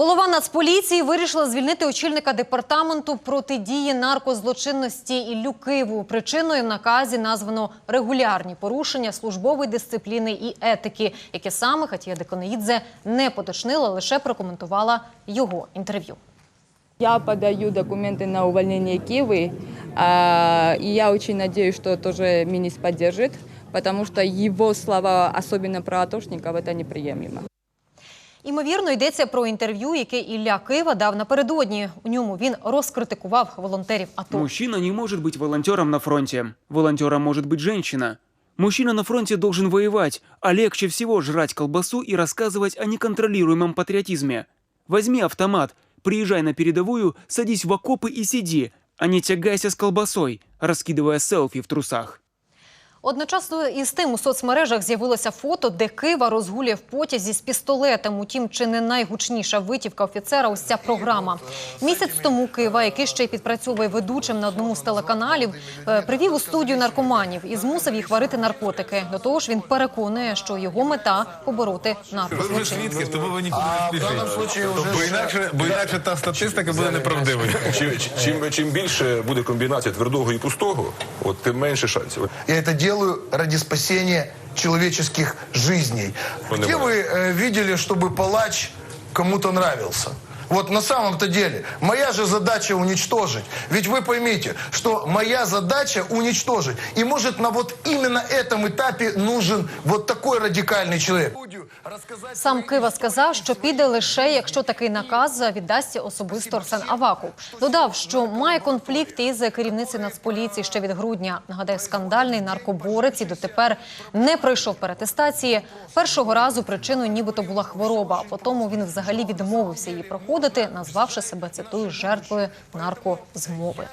Голова Нацполіції вирішила звільнити очільника департаменту протидії наркозлочинності Іллю Киву. Причиною в наказі названо регулярні порушення службової дисципліни і етики, які саме Хатія Деконоїдзе не поточнила, лише прокоментувала його інтерв'ю. Я подаю документы на увольнение Кивы, а, и я очень надеюсь, что тоже Минис поддержит, потому что его слова, особенно про Атошников, это неприемлемо. Імовірно, йдеться про інтерв'ю, яке Ілля Кива дав напередодні. У ньому він розкритикував волонтерів АТО. Мужчина не может быть волонтером на фронте. Волонтером может быть женщина. Мужчина на фронте должен воевать, а легче всего жрать колбасу и рассказывать о неконтролируемом патриотизме. Возьми автомат, приезжай на передовую, садись в окопы и сиди, а не тягайся с колбасой, раскидывая селфи в трусах. Одночасно із тим у соцмережах з'явилося фото, де Кива розгулює в потязі з пістолетом. Утім, чи не найгучніша витівка офіцера ось ця програма. Місяць тому Кива, який ще й підпрацьовує ведучим на одному з телеканалів, е, привів у студію наркоманів і змусив їх варити наркотики. До того ж, він переконує, що його мета побороти Ви свідки, тому ви нікуди не спішите. Бо інакше, бо інакше та статистика буде неправдивою. Чим, чим, чим більше буде комбінація твердого і пустого, от тим менше шансів. Я это делаю ради спасения человеческих жизней. Понимаю. Где вы э, видели, чтобы палач кому-то нравился? Вот на самом-то деле, моя же задача уничтожить. Ведь вы поймите, что моя задача уничтожить. И может на вот именно этом этапе нужен вот такой радикальный человек. Рассказать Сам Кива сказав, що піде лише якщо такий наказ віддасть особисто Арсен Аваков. Додав, що має конфлікт із керівницею Нацполіції ще від грудня. Нагадаю, скандальний наркоборець і дотепер не пройшов перетестації. Першого разу причиною нібито була хвороба. а Потім він взагалі відмовився її проходити, назвавши себе цитую жертвою наркозмови.